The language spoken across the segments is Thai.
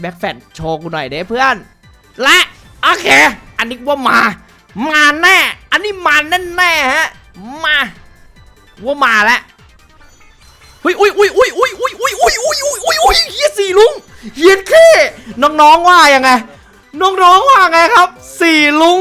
แบ็คแฟนโชว์กูหน่อยเด้เพื่อน และโอเค อันนี้ว่ามา มาแน่ อันนี้มาแน่แน่ฮะ มา ว่ามาแล้วอุ้ยอุ้ยอุ้ยอุ้ยอุ้ยอุ้ยอุ้ยอุ้ยอุ้ยอุ้ยอุ้ยอุ้ยเฮียสี่ลุงเฮียแค่น้องๆว่ายังไง น้องๆว่าไงครับ สี่ลุง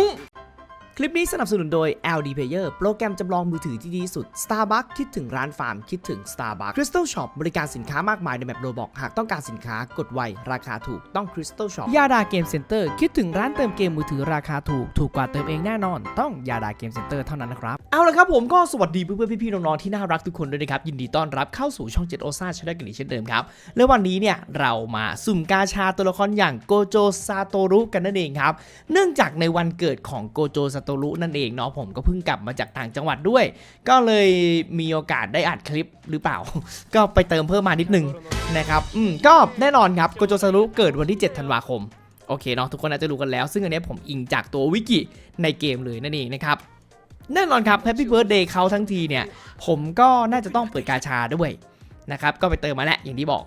ลิปนี้สนับสนุนโดย LD Player โปรแกรมจำลองมือถือที่ดีที่สุด Starbucks คิดถึงร้านฟาร์ม คิดถึง Starbucks Crystal Shop บริการสินค้ามากมายในแบบโรบอกหากต้องการสินค้ากดไว ราคาถูกต้อง Crystal Shop ยาดาเกมเซ็นเตอร์คิดถึงร้านเติมเกมมือถือราคาถูก ถูกกว่าเติมเองแน่นอน ต้องยาดาเกมเซ็นเตอร์เท่านั้นนะครับ เอาละครับผมก็สวัสดีเพื่อนๆพี่ๆน้องๆที่น่ารักทุกคนด้วยนะครับยินดีต้อนรับเข้าสู่ช่อง7โอซ่าช n นลกันอีกเช่นเดิมครับและวันนี้เนี่ยเรามาสุ่มกาชาตัวละครอย่างโกโจซาโตรุกันนั่นเองครับเนื่องจากในวันเกิดของโกโจซาโตรุนั่นเองเนาะผมก็เพิ่งกลับมาจากต่างจังหวัดด้วย ก็เลยมีโอกาสได้อัดคลิปหรือเปล่า ก็ไปเติมเพิ่มมานิดนึงนะครับอืมก็แน่นอนครับโกโจซารุเกิดวันที่ 7 ธันวาคมโอเคเนาะทุกคนอาจจะรู้กันแล้ว ซึ่งอันนี้ผมอิงจากตัววิกิในเกมเลยนั่นเองนะครับแน่นอนครับ Happy Birthday เขาทั้งทีเนี่ย ผมก็น่าจะต้องเปิดกาชาด้วยนะครับ ก็ไปเติมมาแล้วอย่างที่บอก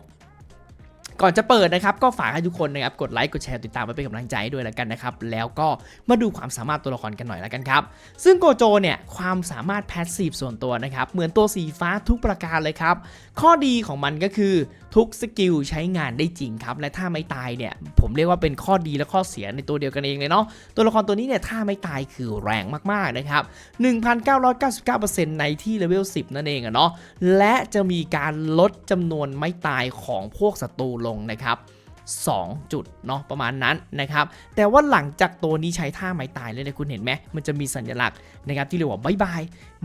ก่อนจะเปิดนะครับก็ฝากให้ทุกคนนะครับกดไลค์กดแชร์ติดตามไว้เป็นกำลังใจให้ด้วยแล้วกันนะครับแล้วก็มาดูความสามารถตัวละครกันหน่อยแล้วกันครับซึ่งโกโจเนี่ยความสามารถแพสซีฟส่วนตัวนะครับเหมือนตัวสีฟ้าทุกประการเลยครับข้อดีของมันก็คือทุกสกิลใช้งานได้จริงครับและถ้าไม่ตายเนี่ยผมเรียกว่าเป็นข้อดีและข้อเสียในตัวเดียวกันเองเลยเนาะตัวละครตัวนี้เนี่ยถ้าไม่ตายคือแรงมากๆนะครับ1,999%ในที่เลเวล10 นั่นเองอะเนาะและจะมีการลดจำนวนไม่ตายของพวกศัตรูลงนะครับ 2 จุดเนาะประมาณนั้นนะครับ แต่ว่าหลังจากตัวนี้ใช้ท่าไม้ตายเลยนี่ยคุณเห็นไหมมันจะมีสัญลักษณ์นะครับที่เรียกว่าบายบาย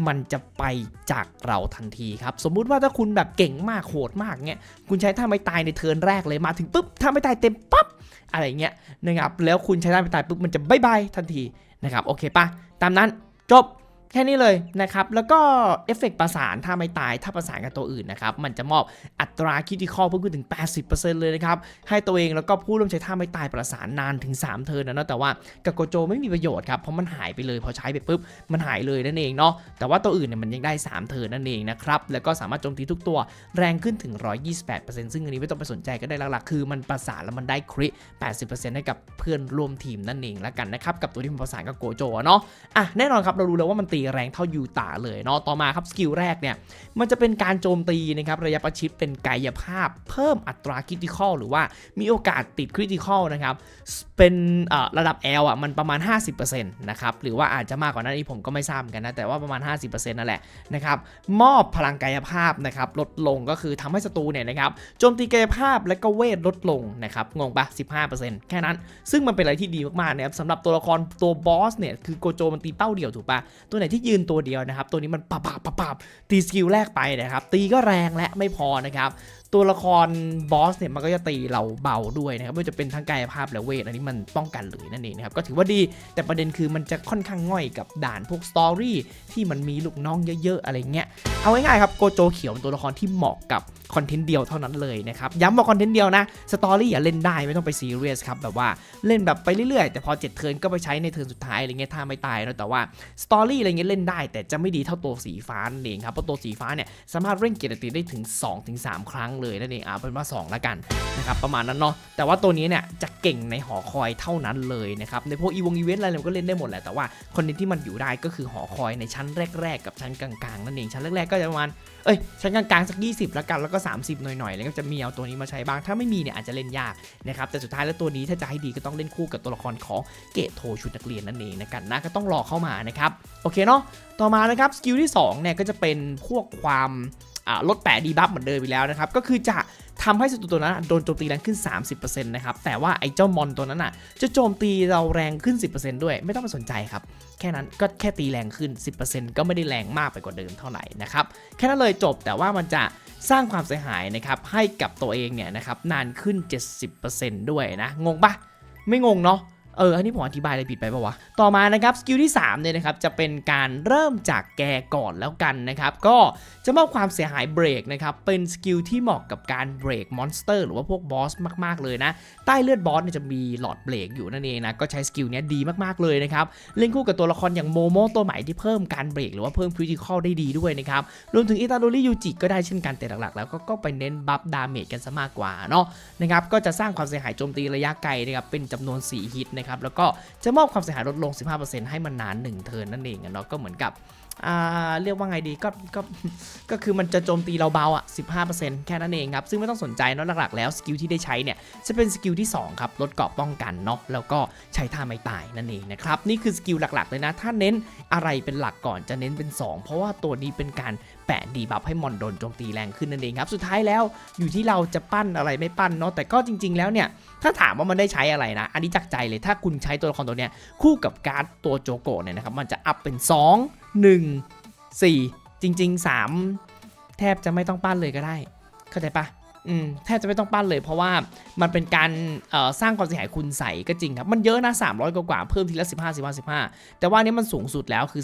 มันจะไปจากเราทันทีครับ สมมุติว่าถ้าคุณแบบเก่งมากโหดมากเนี่ยคุณใช้ท่าไม้ตายในเทิร์นแรกเลยมาถึงปุ๊บท่าไม้ตายเต็มปั๊บอะไรเงี้ยนะครับแล้วคุณใช้ท่าไม้ตายปุ๊บมันจะบายบายทันทีนะครับโอเคปะตามนั้นจบ แค่นี้เลยนะครับ แล้วก็เอฟเฟกต์ประสานถ้าไม่ตายถ้าประสานกับตัวอื่นนะครับ มันจะมอบอัตราคิด i คอเพิ่มขึ้นถึง 80%เลยนะครับ ให้ตัวเองแล้วก็ผู้ร่วมใช้ท่าไม่ตายประสานนานถึง 3 เทิร์นนะเนาะแต่ว่ากับโกโจไม่มีประโยชน์ครับ เพราะมันหายไปเลย พอใช้ไปปุ๊บมันหายเลยนั่นเองเนาะแต่ว่าตัวอื่นเนี่ยมันยังได้ 3 เทิร์นนั่นเองนะครับแล้วก็สามารถโจมตีทุกตัวแรงขึ้นถึง 128%ซึ่งอันนี้ไม่ต้องไปสนใจก็ได้หลักๆคือมันประสานแล้วมันได้คริ80%ให้กับเพื่อนร่วมทีมนั่นเองแล้วกันนะครับกับตัวที่มันประสานกับโกโจเนาะอะแน่นอนครับเรารู้แล้วว่ามันตีแรงเท่ายูตาเลยเนาะต่อมาครับสกิลแรกเนี่ยมันจะเป็นการโจมตีนะครับระยะประชิดเป็นกายภาพ เพิ่มอัตราคริติคอลหรือว่ามีโอกาสติดคริติคอลนะครับเป็นระดับ L อะมันประมาณ 50%นะครับหรือว่าอาจจะมากกว่านั้นนี่ผมก็ไม่ทราบกันนะแต่ว่าประมาณ 50%นั่นแหละนะครับมอบพลังกายภาพนะครับลดลงก็คือทำให้ศัตรูเนี่ยนะครับโจมตีกายภาพและก็เวทลดลงนะครับงงปะ15%แค่นั้น ซึ่งมันเป็นอะไรที่ดีมากๆนะครับสำหรับตัวละครตัวบอสเนี่ยคือโกโจมันตีเป้าเดียวถูกปะตัวไหนที่ยืนตัวเดียวนะครับ ตัวนี้มันปับปับปับปับตีสกิลแรกไปนะครับ ตีก็แรงและไม่พอนะครับ ตัวละครบอสเนี่ยมันก็จะตีเราเบาด้วยนะครับไม่ว่าจะเป็นทั้งกายภาพและเวทอันนี้มันป้องกันเลยนั่นเองนะครับก็ถือว่าดีแต่ประเด็นคือมันจะค่อนข้างง่อยกับด่านพวกสตอรี่ที่มันมีลูกน้องเยอะๆอะไรเงี้ยเอาง่ายๆครับโกโจเขียวเป็นตัวละครที่เหมาะกับคอนเทนต์เดียวเท่านั้นเลยนะครับย้ำว่าคอนเทนต์เดียวนะสตอรี่อย่าเล่นได้ไม่ต้องไปซีเรียสครับแบบว่าเล่นแบบไปเรื่อยๆ แต่พอเจ็ดเทิร์นก็ไปใช้ในเทิร์นสุดท้ายอะไรเงี้ยถ้าไม่ตายเนะแต่ว่าสตอรี่อะไรเงี้ยเล่นได้ แต่จะไม่ดีเท่าตัวสีฟ้านั่นเองครับเพราะตัวสีฟ้าเนี่ยสามารถเร่งเกียรติได้ถึง 2-3 ครั้งเลยนั่นเองอ่าเป็นว่า2ล้วกันนะครับประมาณนั้นเนาะแต่ว่าตัวนี้เนี่ยจะเก่งในหอคอยเท่านั้นเลยนะครับในพวกอีวงอีเวนต์อะไรมันก็เล่นได้หมดแหละแต่ว่าคอนเทนต์ที่มันอยู่ได้ก็คือหอคอยในชั้นแรก ๆ กับชั้นกลางๆนั่นเองชั้นแรกๆก็จะประมาณเอ้ยชั้นกลางๆสัก 20ล้วกันแล้วก็ 30 หน่อยๆแล้วก็จะมีเอาตัวนี้มาใช้บ้าง ถ้าไม่มีเนี่ยอาจจะเล่นยากนะครับแต่สุดท้ายแล้วตัวนี้ถ้าจะให้ดีก็ต้องเล่นคู่กับตัวละครของเกตโทชุดนักเรียนนั่นเองนะกันนะก็ต้องรอเข้ามานะครับโอเคเนาะต่อมานะครับสกิลที่2เนี่ยก็จะเป็นพวกความ ลดแปะดีบัฟเหมือนเดิมไปแล้วนะครับ ก็คือจะทำให้ศัตรูตัวนั้นโดนโจมตีแรงขึ้น 30%นะครับ แต่ว่าไอ้เจ้ามอนตัวนั้นอะจะโจมตีเราแรงขึ้น 10%ด้วย ไม่ต้องไปสนใจครับ แค่นั้นก็แค่ตีแรงขึ้น 10%ก็ไม่ได้แรงมากไปกว่าเดิมเท่าไหร่นะครับ แค่นั้นเลยจบแต่ว่ามันจะสร้างความเสียหายนะครับให้กับตัวเองเนี่ยนะครับนานขึ้น 70%ด้วยนะ งงปะไม่งงเนาะ เอออันนี้ผมอธิบายอะไรผิดไปปะวะ ต่อมานะครับสกิลที่3เนี่ยนะครับจะเป็นการเริ่มจากแกก่อนแล้วกันนะครับ ก็จะมอบความเสียหายเบรกนะครับ เป็นสกิลที่เหมาะกับการเบรกมอนสเตอร์หรือว่าพวกบอสมากๆเลยนะ ใต้เลือดบอสเนี่ยจะมีหลอดเบรกอยู่นั่นเองนะ ก็ใช้สกิลเนี้ยดีมากๆเลยนะครับ เล่นคู่กับตัวละครอย่างโมโมตัวใหม่ที่เพิ่มการเบรกหรือว่าเพิ่มคริติคอลได้ดีด้วยนะครับ รวมถึงอิตาโดริยูจิก็ได้เช่นกันแต่หลักๆ แล้วก็ก็ไปเน้นบัฟดาเมจกันซะมากกว่าเนาะนะครับ ก็จะสร้างความเสียหายโจมตีระยะไกลนะครับ เป็นจำนวน 4 ฮิตนะครับแล้วก็จะมอบความเสียหายลดลง 15%ให้มันนาน 1 เทิร์นนั่นเองเนาะก็เหมือนกับเรียกว่าไงดีก็ก็ก็คือมันจะโจมตีเราเบาอะ 15%แค่นั้นเองครับ ซึ่งไม่ต้องสนใจเนาะหลักๆ แล้วสกิลที่ได้ใช้เนี่ย จะเป็นสกิลที่ 2 ครับ ลดเกราะป้องกันเนาะแล้วก็ใช้ท่าไม่ตายนั่นเองนะครับ นี่คือสกิลหลักๆ เลยนะ ถ้าเน้นอะไรเป็นหลักก่อนจะเน้นเป็น 2 เพราะว่าตัวนี้เป็นการ แปะดีบัฟให้มอนโดนโจมตีแรงขึ้นนั่นเองครับ สุดท้ายแล้วอยู่ที่เราจะปั้นอะไรไม่ปั้นเนาะแต่ก็จริง ๆ แล้วเนี่ยถ้าถามว่ามันได้ใช้อะไรนะ อันนี้จากใจเลยถ้าคุณใช้ตัวละครตัวเนี้ยคู่กับการ์ดตัวโจโกะเนี่ยนะครับมันจะอัพเป็น 2 1 4 จริง ๆ 3 แทบจะไม่ต้องปั้นเลยก็ได้ เข้าใจปะ แทบจะไม่ต้องปั้นเลย เพราะว่ามันเป็นการสร้างความเสียหายคุณใส่ก็จริงครับ มันเยอะนะ300 กว่าๆเพิ่มทีละ 15 15 15 แต่ว่านี้มันสูงสุดแล้วคือ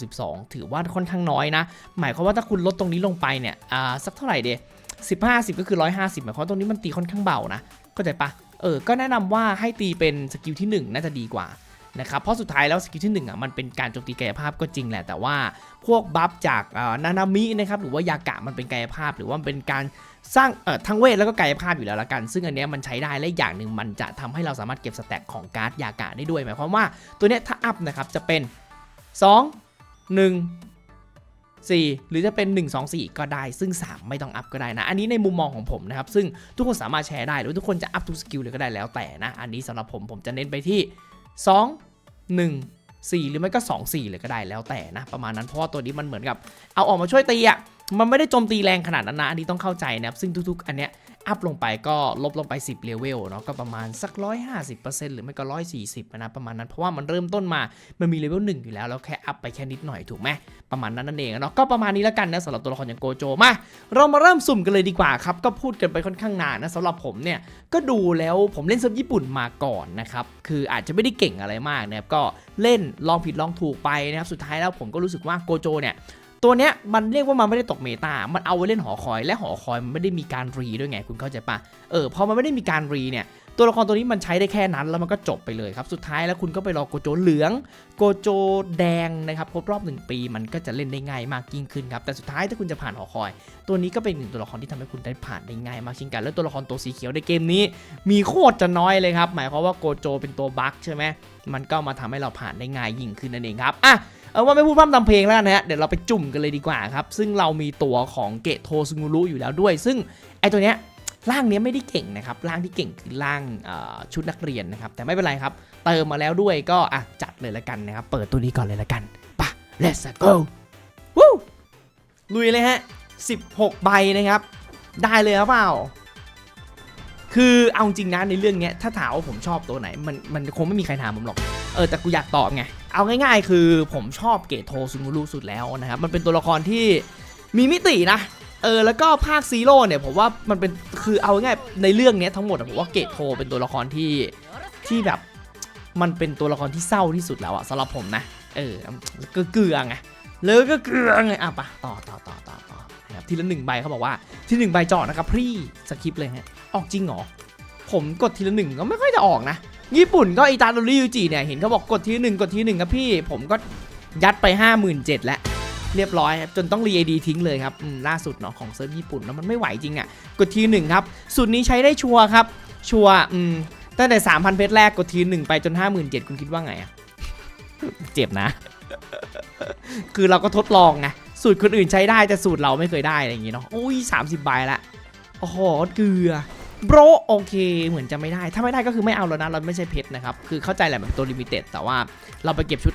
362 ถือว่าค่อนข้างน้อยนะ หมายความว่าถ้าคุณลดตรงนี้ลงไปเนี่ยสักเท่าไหร่เด15 10ก็คือ 150หมายความว่าตรงนี้มันตีค่อนข้างเบานะเข้าใจปะเออก็แนะนำว่าให้ตีเป็นสกิลที่ 1 น่าจะดีกว่านะครับเพราะสุดท้ายแล้วสกิลที่1อะมันเป็นการโจมตีกายภาพก็จริงแหละ แต่ว่าพวกบัฟจากนานามินะครับหรือว่ายากะมันเป็นกายภาพ หรือว่าเป็นการ สร้างเอ่อทั้งเวทแล้วก็กายภาพอยู่แล้วละกัน ซึ่งอันเนี้ยมันใช้ได้และอย่างหนึ่งมันจะทำให้เราสามารถเก็บสแต็กของการ์ดยากะได้ด้วยหมายความว่าตัวเนี้ยถ้าอัพนะครับจะเป็น 2 1 4 หรือจะเป็น 1 2 4 ก็ได้ ซึ่ง 3 ไม่ต้องอัพก็ได้นะ อันนี้ในมุมมองของผมนะครับ ซึ่งทุกคนสามารถแชร์ได้ หรือทุกคนจะอัพทุกสกิลเลยก็ได้แล้วแต่นะ อันนี้สำหรับผมผมจะเน้นไปที่ 2 1 4 หรือไม่ก็ 2 4 เลยก็ได้แล้วแต่นะ ประมาณนั้นเพราะว่าตัวนี้มันเหมือนกับ เอาออกมาช่วยตีอะ มันไม่ได้โจมตีแรงขนาดนั้นนะ อันนี้ต้องเข้าใจนะครับ ซึ่งทุกๆ อันเนี้ยอัพลงไปก็ลบลงไป 10เลเวลเนาะก็ประมาณสัก 150%หรือไม่ก็ 140นะประมาณนั้น เพราะว่ามันเริ่มต้นมา มันมีเลเวล1อยู่แล้ว แล้วแค่อัพไปแค่นิดหน่อยถูกไหมประมาณนั้นนั่นเองเนาะก็ประมาณนี้แล้วกันนะสำหรับตัวละครอย่างโกโจมา เรามาเริ่มสุ่มกันเลยดีกว่าครับ ก็พูดกันไปค่อนข้างนานนะสำหรับผมเนี่ยก็ดูแล้วผมเล่นเซิร์ฟญี่ปุ่นมาก่อนนะครับคืออาจจะไม่ได้เก่งอะไรมากนะครับก็เล่นลองผิดลองถูกไปนะครับสุดท้ายแล้วผมก็รู้สึกว่าโกโจเนี่ย ตัวเนี้ยมันเรียกว่ามันไม่ได้ตกเมตา มันเอาไว้เล่นหอคอย และหอคอยมันไม่ได้มีการรีด้วยไงคุณเข้าใจปะเออพอมันไม่ได้มีการรีเนี่ยตัวละครตัวนี้มันใช้ได้แค่นั้นแล้วมันก็จบไปเลยครับ สุดท้ายแล้วคุณก็ไปรอโกโจเหลือง โกโจแดงนะครับครบรอบ 1 ปีมันก็จะเล่นได้ง่ายมากยิ่งขึ้นครับ แต่สุดท้ายถ้าคุณจะผ่านหอคอย ตัวนี้ก็เป็นหนึ่งตัวละครที่ทำให้คุณได้ผ่านได้ง่ายมากเช่นกัน แล้วตัวละครตัวสีเขียวในเกมนี้ มีโคตรจะน้อยเลยครับ หมายความว่าโกโจเป็นตัวบั๊กใช่ไหมมันก็มาทำให้เราผ่านได้ง่ายยิ่งขึ้นนั่นเองครับอะ เอาว่าไม่พูดพร่ำทำเพลงแล้วกันนะฮะเดี๋ยวเราไปจุ่มกันเลยดีกว่าครับซึ่งเรามีตัวของเกะโทซึงูรุอยู่แล้วด้วย ซึ่งไอตัวเนี้ยร่างเนี้ยไม่ได้เก่งนะครับร่างที่เก่งคือร่างชุดนักเรียนนะครับแต่ไม่เป็นไรครับ เติมมาแล้วด้วยก็อะจัดเลยละกันนะครับเปิดตัวนี้ก่อนเลยละกันปะ let's go วู้ลุยเลยฮะ 16 ใบนะครับ ได้เลยครับเปล่า คือเอาจริงนะในเรื่องเนี้ยถ้าถามว่าผมชอบตัวไหน มันมันคงไม่มีใครถามผมหรอก เออแต่กูอยากตอบไง เอาง่ายๆ คือผมชอบเกตโทซุงูรุสุดแล้วนะครับ มันเป็นตัวละครที่มีมิตินะ เออ แล้วก็ภาคซีโร่เนี่ยผมว่ามันเป็น คือเอาง่ายในเรื่องเนี้ยทั้งหมดผมว่าเกตโทเป็นตัวละครที่ที่แบบมันเป็นตัวละครที่เศร้าที่สุดแล้วอะสำหรับผมนะ เออก็เกลือไงเลยก็เกลือไงอะปะต่อต่อต่อต่อต่อนะครับทีละหนึ่งใบเขาบอกว่าที่หนึ่งใบจอดนะครับพี่สคริปต์เลยฮะออกจริงเหรอผมกดทีละหนึ่งก็ไม่ค่อยจะออกนะ ญี่ปุ่นก็อิตาโดริยูจิเนี่ยเห็นเขาบอกกดทีหนึ่งกดทีหนึ่งครับพี่ ผมก็ยัดไป 5 7 0 0 0แล้วเรียบร้อยครับจนต้องรีไอดีทิ้งเลยครับล่าสุดเนาะของเซิร์ฟญี่ปุ่นแล้วมันไม่ไหวจริงอะ่ะกดทีหนึ่งครับสูตรนี้ใช้ได้ชัวร์ครับชัวร์ตั้งแต่ 3,000 เพชรแรกกดทีหนึ่งไปจน 57,000คุณคิดว่าไงอะเจ็บนะ คือเราก็ทดลองไงสูตรคนอื่นใช้ได้แต่สูตรเราไม่เคยได้อะไรอย่างงี้เนาะอุ้ย30 ใบละโอ้โหเกลือ โบรโอเคเหมือนจะไม่ได้ ถ้าไม่ได้ก็คือไม่เอาแล้วนะ เราไม่ใช่เพชรนะครับ คือเข้าใจแหละมันเป็นตัวลิมิเต็ดแต่ว่าเราไปเก็บชุด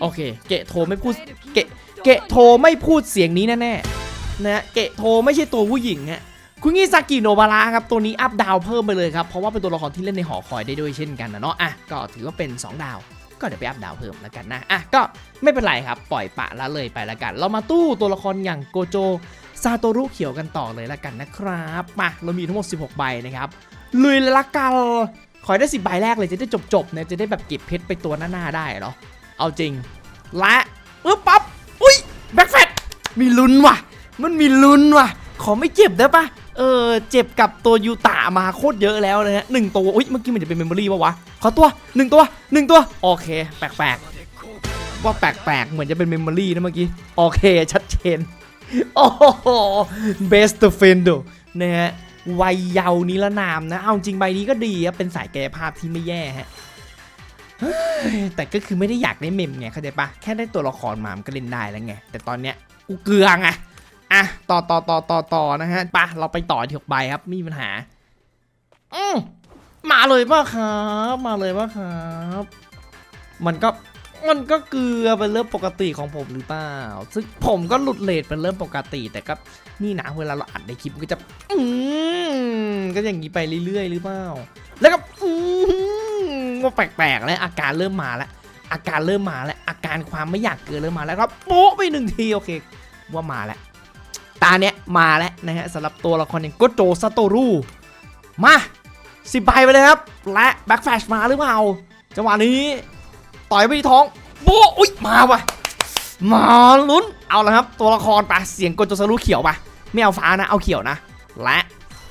โอเค เกะโทไม่พูดเกะเกะโทไม่พูดเสียงนี้แน่ๆนะฮะเกะโทไม่ใช่ตัวผู้หญิงฮะคุณงิซากิโนบาระครับ ตัวนี้อัพดาวเพิ่มไปเลยครับ เพราะว่าเป็นตัวละครที่เล่นในหอคอยได้ด้วยเช่นกันนะเนาะอะก็ถือว่าเป็น 2 ดาว ก็เดี๋ยวไปอัพดาวเพิ่มแล้วกันนะอะก็ไม่เป็นไรครับปล่อยปะละเลยไปละกัน เรามาตู้ตัวละครอย่างโกโจ ซาโตรุเขียวกันต่อเลยละกันนะครับมาเรามีทั้งหมด 16 ใบนะครับลุยละกันขอได้สิบใบแรกเลยจะได้จบๆเนี่ยจะได้แบบเก็บเพชรไปตัวหน้าๆได้เหรอเอาจริงและปึ๊บปั๊บอุ้ยแบ็คแฟตมีลุ้นว่ะ มันมีลุ้นว่ะ ขอไม่เจ็บได้ปะเออเจ็บกับตัวยูตะมาโคตรเยอะแล้วนะฮะหนึ่งตัวอุ้ยเมื่อกี้มันจะเป็นเมมโมรี่ปะวะขอตัวหนึ่งตัวหนึ่งตัว โอเค แปลกๆว่าแปลกๆ เหมือนจะเป็นเมมโมรี่นะเมื่อกี้ โอเค ชัดเจน โอ้โห best friend นะฮะวัยเยาว์นิรนามนะ เอาจริงใบนี้ก็ดีครับเป็นสายกายภาพที่ไม่แย่ฮะแต่ก็คือไม่ได้อยากได้เมมไงเข้าใจปะแค่ได้ตัวละครมามก็เล่นได้แล้วไง แต่ตอนเนี้ยกูเกลือไงอะต่อต่อต่อต่อต่อนะฮะปะเราไปต่อที่หกใบครับไม่มีปัญหา อืมมาเลยป่ะครับ มาเลยป่ะครับ มันก็ มันก็เกลือเป็นเรื่องปกติของผมหรือเปล่า ซึ่งผมก็หลุดเลทเป็นเรื่องปกติ แต่ก็นี่นะเวลาเราอัดในคลิปมันก็จะอืมก็อย่างนี้ไปเรื่อยๆ หรือเปล่า แล้วก็อืมว่าแปลกๆแล้วอาการเริ่มมาแล้ว อาการเริ่มมาแล้ว อาการความไม่อยากเกินเริ่มมาแล้วครับโป๊ะไปหนึ่งทีโอเค ว่ามาแล้ว ตาเนี้ยมาแล้วนะฮะสำหรับตัวละครอย่างโกโจซาโตรุมาสิบใบไปเลยครับ และแบ็กแฟชมาหรือเปล่าจังหวะนี้ ต่อยไปที่ท้องโบอุ้ยมาวะมาลุ้นเอาละครับ ตัวละครไปเสียงกดจสรุเขียวไปไม่เอาฟ้านะเอาเขียวนะ และ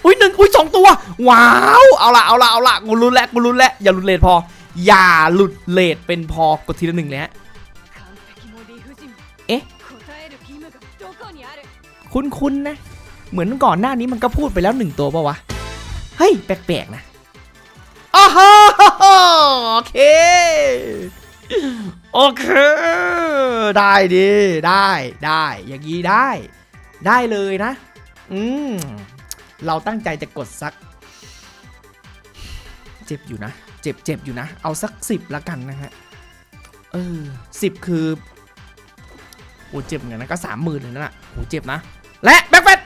อุ้ยหนึ่งอุ้ยสองตัว ว้าวเอาละเอาละเอาละกูรุนแล้วกูรุนแล้วอย่าลุดเลทพอ อย่าหลุดเลทเป็นพอกดทีละหนึ่งเลยฮะเอ๊ะคุ้นๆนะ เหมือนก่อนหน้านี้มันก็พูดไปแล้วหนึ่งตัวปะวะเฮ้ยแปลกๆนะอ้าวโอเค โอเค ได้ดีได้ได้อย่างนี้ได้ ได้เลยนะ อืม เราตั้งใจจะกดสัก เจ็บอยู่นะ เจ็บเจ็บอยู่นะ เอาสักสิบละกันนะฮะ เออสิบคือโอ้เจ็บเหมือนกันนะก็สามหมื่นเลยนั่นน่ะโอ้เจ็บนะ และแบ็คแฟต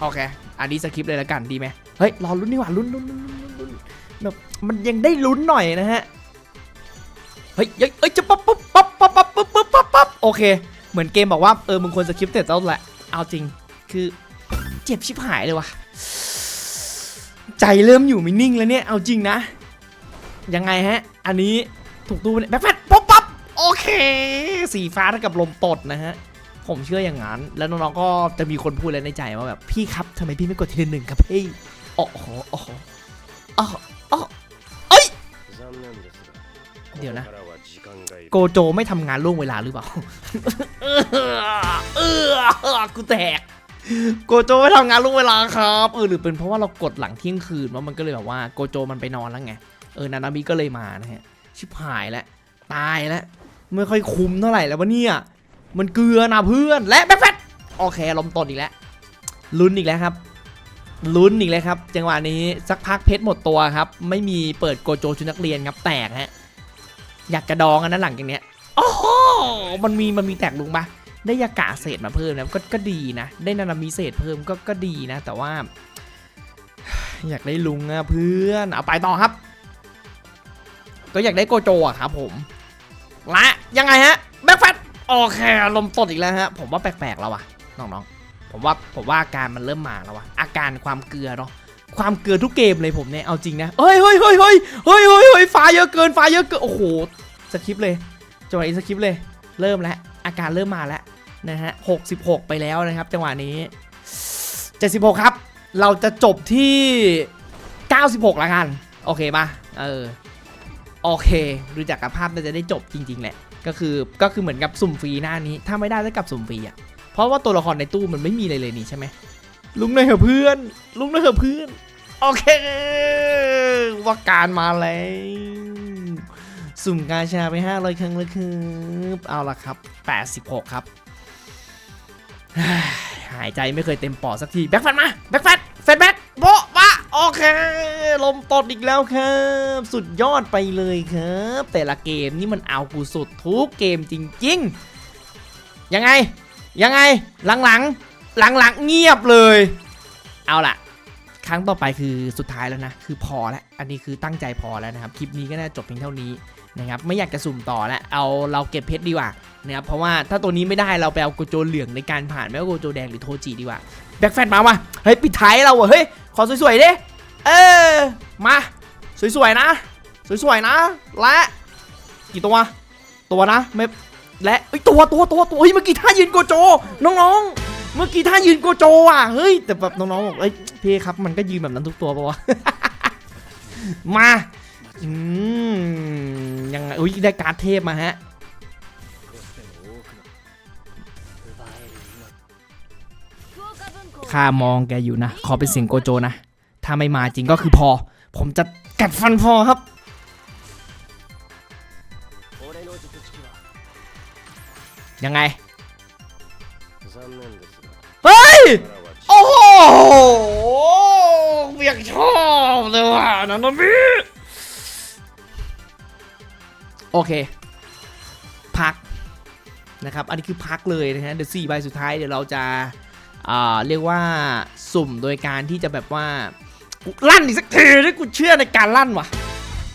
โอเค อันนี้สคริปต์เลยละกันดีไหมเฮ้ยรอลุ้นดีกว่าลุ้นลุ้นลุ้นลุ้นแบบมันยังได้ลุ้นหน่อยนะฮะ เฮ้ยเฮ้ยจะปั๊บปั๊บปั๊บปั๊บปั๊บปั๊บปั๊บปั๊บปั๊บโอเค เหมือนเกมบอกว่าเออมึงควรสคริปต์เสร็จแล้วแหละเอาจริงคือเจ็บชิบหายเลยว่ะใจเริ่มอยู่ไม่นิ่งแล้วเนี่ยเอาจริงนะ ยังไงฮะ อันนี้ถูกตู้แบ็คแฟตปั๊บปั๊บโอเค สีฟ้าเท่ากับลมตดนะฮะผมเชื่ออย่างนั้น แล้วน้องๆก็จะมีคนพูดอะไรในใจว่าแบบพี่ครับทำไมพี่ไม่กดทีหนึ่งครับพี่โอ้โหโอ้โหโอ้โหเอ้ย เดี๋ยวนะ โกโจไม่ทำงานล่วงเวลาหรือเปล่าเออกูแตกโกโจไม่ทำงานล่วงเวลาครับเออหรือเป็นเพราะว่าเรากดหลังเที่ยงคืนว่ามันก็เลยแบบว่าโกโจมันไปนอนแล้วไงเออนานามิก็เลยมานะฮะชิบหายแล้วตายแล้วไม่ค่อยคุ้มเท่าไหร่แล้ววะเนี่ยมันเกลือนะเพื่อนและแบ็คฟตโอเคลมต้นอีกแล้วลุ้นอีกแล้วครับลุ้นอีกแล้วครับ จังหวะนี้สักพักเพชรหมดตัวครับ ไม่มีเปิดโกโจชุดนักเรียนครับแตกฮะ อยากกระดองอันนั้นหลังจากเนี้ยโอ้โหมันมีมันมีแตกลุงปะได้ยากะเศษมาเพิ่มนะก็ก็ดีนะ ได้นานามีเศษเพิ่มก็ก็ดีนะ แต่ว่า อยากได้ลุงอะเพื่อนเอาไปต่อครับ ก็อยากได้โกโจอะครับผมและยังไงฮะแบ็คแฟตโอเคลมตดอีกแล้วฮะผมว่าแปลกๆแล้ววะน้องๆผมว่าผมว่าอาการมันเริ่มมาแล้ววะอาการความเกลือเนาะ ความเกลือทุกเกมเลยผมเนี่ยเอาจริงนะเฮ้ยเฮ้ยเฮ้ยเฮ้ยเฮ้ยเฮ้ยเฮ้ยฟ้าเยอะเกินฟ้าเยอะเกินโอ้โหสคริปต์เลยจังหวะนี้สคริปต์เลย เริ่มแล้วอาการเริ่มมาแล้วนะฮะ66ไปแล้วนะครับ จังหวะนี้76ครับ เราจะจบที่96ละกัน โอเคปะเออโอเค ดูจากภาพน่าจะได้จบจริง ๆ แหละ ก็คือก็คือเหมือนกับสุ่มฟรีหน้านี้ ถ้าไม่ได้ก็กลับสุ่มฟรีอะเพราะว่าตัวละครในตู้มันไม่มีอะไรเลยนี่ใช่ไหม ลุงหน่อยเหอะเพื่อน ลุงหน่อยเหอะเพื่อน โอเค ว่าการมาแล้ว สุ่มกาชาไป 500 ครั้งแล้วครับเอาละครับ 86 ครับ หายใจไม่เคยเต็มปอดสักที แบ็คแฟตมา แบ็คแฟตแฟตแบ็คโบ๊ะมาโอเค ลมตดอีกแล้วครับ สุดยอดไปเลยครับ แต่ละเกมนี่มันเอากูสุดทุกเกมจริง ๆ ยังไง ยังไง หลังๆ หลังๆเงียบเลย เอาล่ะ ครั้งต่อไปคือสุดท้ายแล้วนะ คือพอแล้ว อันนี้คือตั้งใจพอแล้วนะครับ คลิปนี้ก็น่าจบเพียงเท่านี้นะครับ ไม่อยากจะสุ่มต่อแล้ว เอาเราเก็บเพชรดีกว่านะครับ เพราะว่าถ้าตัวนี้ไม่ได้เราไปเอาโกโจเหลืองในการผ่านไม่ว่าโกโจแดงหรือโทจิดีกว่า แบ็คแฟนมาว่ะ เฮ้ยปิดท้ายเราอะเฮ้ยขอสวยๆดิ เออ มา สวยๆนะ สวยๆนะ และ กี่ตัว ตัวนะไม่และเอ้ตัวตัวตัวตัวเฮ้ยเมื่อกี้ท่ายืนโกโจ น้องๆ เมื่อกี้ท่ายืนโกโจอะ เฮ้ย แต่แบบน้องๆบอกเอ้ยพี่ครับมันก็ยืนแบบนั้นทุกตัวปะวะ มาอืมยังไงอุ้ยได้การเทพมาฮะ ข้ามองแกอยู่นะ ขอเป็นเสียงโกโจนะ ถ้าไม่มาจริงก็คือพอ ผมจะกัดฟันพอครับยังไง เลยว่ะนันนมิโอเค พักนะครับ อันนี้คือพักเลยนะฮะเดี๋ยวสี่ใบสุดท้ายเดี๋ยวเราจะเรียกว่าสุ่มโดยการที่จะแบบว่าลั่นอีกสักทีนี่กูเชื่อในการลั่นว่ะ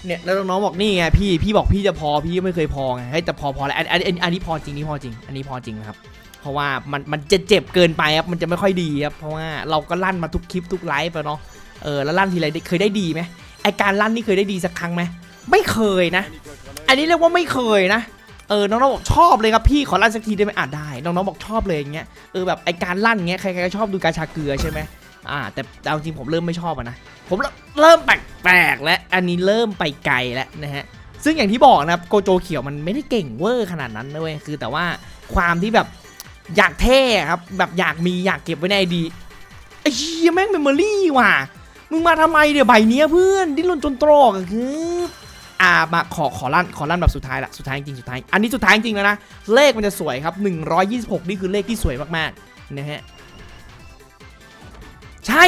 เนี่ยแล้วน้องบอกนี่ไงพี่พี่บอกพี่จะพอพี่ไม่เคยพอไงเฮ้ยแต่พอพอแล้วอันอันอันนี้พอจริงนี่พอจริง อันนี้พอจริงครับ เพราะว่ามันมันจะเจ็บเกินไปครับมันจะไม่ค่อยดีครับเพราะว่าเราก็ลั่นมาทุกคลิปทุกไลฟ์ไปเนาะเออแล้วลั่นทีไรเคยได้ดีไหม ไอการลั่นนี่เคยได้ดีสักครั้งไหมไม่เคยนะ อันนี้เรียกว่าไม่เคยนะเออน้องๆบอกชอบเลยครับพี่ขอลั่นสักทีได้ไหมอะได้ น้องๆบอกชอบเลยอย่างเงี้ยเออแบบไอการลั่นเงี้ยใครๆก็ชอบดูกาชาเกลือใช่ไหมอ่าแต่แต่เอาจริงผมเริ่มไม่ชอบอะนะผมเริ่มแปลกๆแล้วอันนี้เริ่มไปไกลแล้วนะฮะซึ่งอย่างที่บอกนะครับโกโจเขียวมันไม่ได้เก่งเวอร์ขนาดนั้นนะเว้ยคือแต่ว่าความที่แบบอยากเท่ครับแบบอยากมีอยากเก็บไว้ในไอดีไอ้เหี้ยแม่งเมมโมรี่ว่ะ มึงมาทำไมเดี๋ยวใบเนี้ยเพื่อนดิ้นรนจนตรอกอะคืออ่ามาขอขอลั่นขอลั่นแบบสุดท้ายละสุดท้ายจริงสุดท้ายอันนี้สุดท้ายจริงแล้วนะเลขมันจะสวยครับ 126 นี่คือเลขที่สวยมากๆนะฮะใช่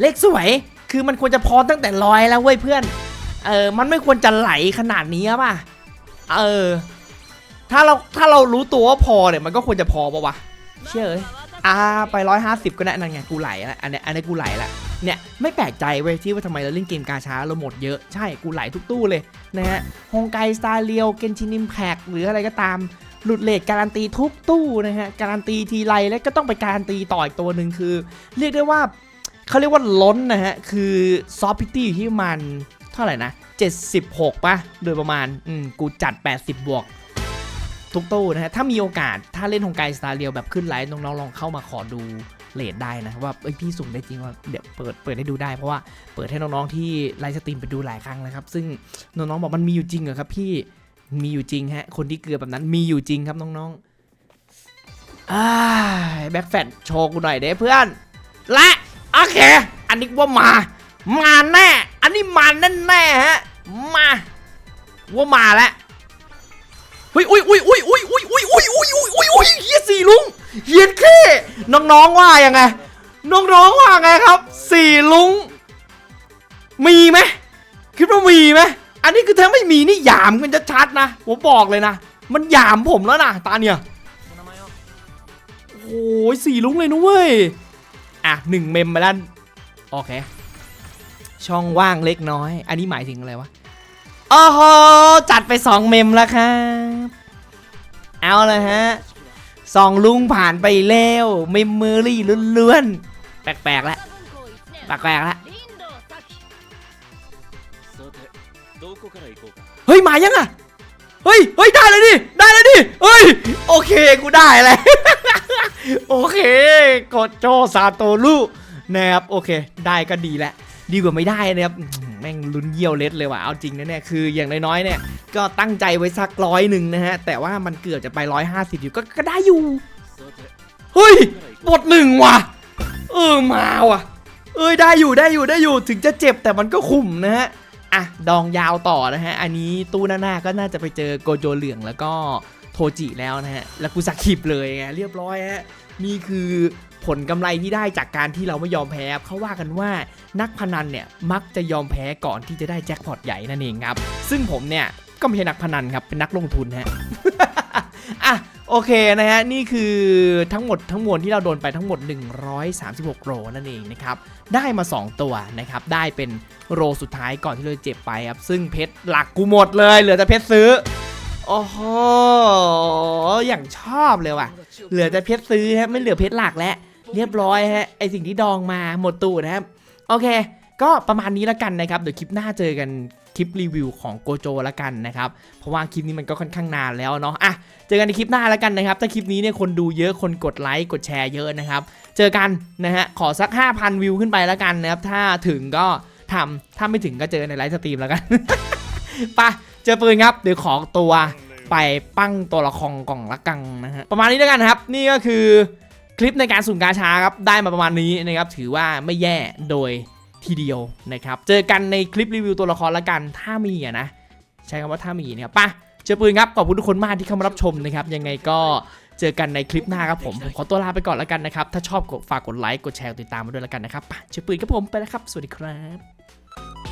เลขสวยคือมันควรจะพอตั้งแต่ร้อยแล้วเว้ยเพื่อนเออมันไม่ควรจะไหลขนาดนี้ป่ะเออถ้าเราถ้าเรารู้ตัวว่าพอเนี่ยมันก็ควรจะพอปะวะเชื่อเอ้ยอ่าไปร้อยห้าสิบก็ได้นั่นไงกูไหลแล้วอันนี้อันนี้กูไหลแล้ว เนี่ยไม่แปลกใจเว้ยที่ว่าทำไมเราเล่นเกมกาชาเราหมดเยอะใช่กูไหลทุกตู้เลยนะฮะฮงไกสตาร์เรียวเกนชินิมแพกหรืออะไรก็ตามหลุดเลทการันตีทุกตู้นะฮะการันตีทีไรแล้วก็ต้องไปการันตีต่ออีกตัวหนึ่งคือ เรียกได้ว่าเขาเรียกว่าล้นนะฮะคือซอฟพิตี้อยู่ที่มันเท่าไหร่นะ 76ป่ะโดยประมาณอืมกูจัด 80 บวกทุกตู้นะฮะถ้ามีโอกาสถ้าเล่นฮงไกสตาร์เรียวแบบขึ้นไลฟ์น้องๆลองเข้ามาขอดู เลทได้นะว่าเอ้ยพี่สุ่มได้จริงว่าเดี๋ยวเปิดเปิดให้ดูได้เพราะว่าเปิดให้น้องๆที่ไลฟ์สตรีมไปดูหลายครั้งนะครับ ซึ่งน้องๆบอกมันมีอยู่จริงเหรอครับพี่มีอยู่จริงฮะคนที่เกลือแบบนั้นมีอยู่จริงครับน้องๆอ้ายแบ็คแฟตโชว์กูหน่อยเด้เพื่อน และโอเค อันนี้ว่ามา มาแน่ อันนี้มาแน่แน่ฮะมาว่ามาแล้วอุ้ยอุ้ยอุ้ยอุ้ยอุ้ยอุ้ยอุ้ยอุ้ยอุ้ยอุ้ยอุ้ยอุ้ยเฮียสี่ลุง เฮียนแค่น้องๆว่ายังไง น้องๆว่าไงครับ สี่ลุง มีไหมคิดว่ามีไหมอันนี้คือถ้าไม่มีนี่หยามกันจะชัดๆนะผมบอกเลยนะ มันหยามผมแล้วนะตาเนี่ยโอ้ยสี่ลุงเลยนะเว้ยอะหนึ่งเมมมาแล้วโอเค ช่องว่างเล็กน้อย อันนี้หมายถึงอะไรวะโอ้โหจัดไป2เมมแล้วครับ เอาเลยฮะ สองลุงผ่านไปแล้วเมมเมอรี่ล้วนๆ แปลกๆแล้วแปลกๆแล้วเฮ้ย มายังอะ เฮ้ย เฮ้ย ได้เลยดิ ได้เลยดิ เฮ้ย โอเค กูได้เลยโอเคกดโจซาโตรุนะครับ โอเค ได้ก็ดีแหละ ดีกว่าไม่ได้นะครับ แม่งลุ้นเยี่ยวเล็ดเลยว่ะเอาจริงนะเนี่ยคืออย่างน้อยๆเนี่ยก็ตั้งใจไว้สักร้อยหนึ่งนะฮะแต่ว่ามันเกือบจะไปร้อยห้าสิบอยู่ก็ก็ได้อยู่เฮ้ยบทหนึ่งว่ะ เออมาว่ะ เอ้ยได้อยู่ได้อยู่ได้อยู่ถึงจะเจ็บแต่มันก็ขุมนะฮะอะดองยาวต่อนะฮะ อันนี้ตู้หน้าๆก็น่าจะไปเจอโกโจเหลืองแล้วก็โทจิแล้วนะฮะ แล้วกูสักขีบเลยไงเรียบร้อยฮะ นี่คือ ผลกำไรที่ได้จากการที่เราไม่ยอมแพ้ครับเขาว่ากันว่านักพนันเนี่ยมักจะยอมแพ้ก่อนที่จะได้แจ็คพอตใหญ่นั่นเองครับ ซึ่งผมเนี่ยก็ไม่ใช่นักพนันครับเป็นนักลงทุนฮะอะโอเคนะฮะนี่คือทั้งหมดทั้งมวลที่เราโดนไปทั้งหมด 136 โรนั่นเองนะครับได้มา 2 ตัวนะครับได้เป็นโรสุดท้ายก่อนที่เราจะเจ็บไปครับซึ่งเพชรหลักกูหมดเลยเหลือแต่เพชรซื้อโอ้โหอย่างชอบเลยว่ะ เหลือแต่เพชรซื้อฮะไม่เหลือเพชรหลักแล้ว เรียบร้อยฮะไอสิ่งที่ดองมาหมดตูดนะครับโอเค ก็ประมาณนี้แล้วกันนะครับเดี๋ยวคลิปหน้าเจอกันคลิปรีวิวของโกโจแล้วกันนะครับ เพราะว่าคลิปนี้มันก็ค่อนข้างนานแล้วเนาะอะเจอกันในคลิปหน้าแล้วกันนะครับ ถ้าคลิปนี้เนี่ยคนดูเยอะคนกดไลค์กดแชร์เยอะนะครับ เจอกันนะฮะขอสัก 5,000 วิวขึ้นไปแล้วกันนะครับ ถ้าถึงก็ทำถ้าไม่ถึงก็เจอในไลฟ์สตรีมแล้วกัน ปะเจอปืนครับเดี๋ยวขอตัวไปปั้งตัวละครกล่องละกังนะฮะประมาณนี้แล้วกันนะครับ นี่ก็คือ คลิปในการสุ่มกาชาครับได้มาประมาณนี้นะครับถือว่าไม่แย่โดยทีเดียวนะครับเจอกันในคลิปรีวิวตัวละครละกันถ้ามีอะนะใช้คำว่าถ้ามีนะครับป่ะเจอปืนครับขอบคุณทุกคนมากที่เข้ามารับชมนะครับยังไงก็เจอกันในคลิปหน้าครับผมผมขอตัวลาไปก่อนล้วกันนะครับถ้าชอบกดฝากกดไลค์กดแชร์ติดตามมาด้วยล้วกันนะครับป่ะเจอปืนครับผมไปแล้วครับ สวัสดีครับ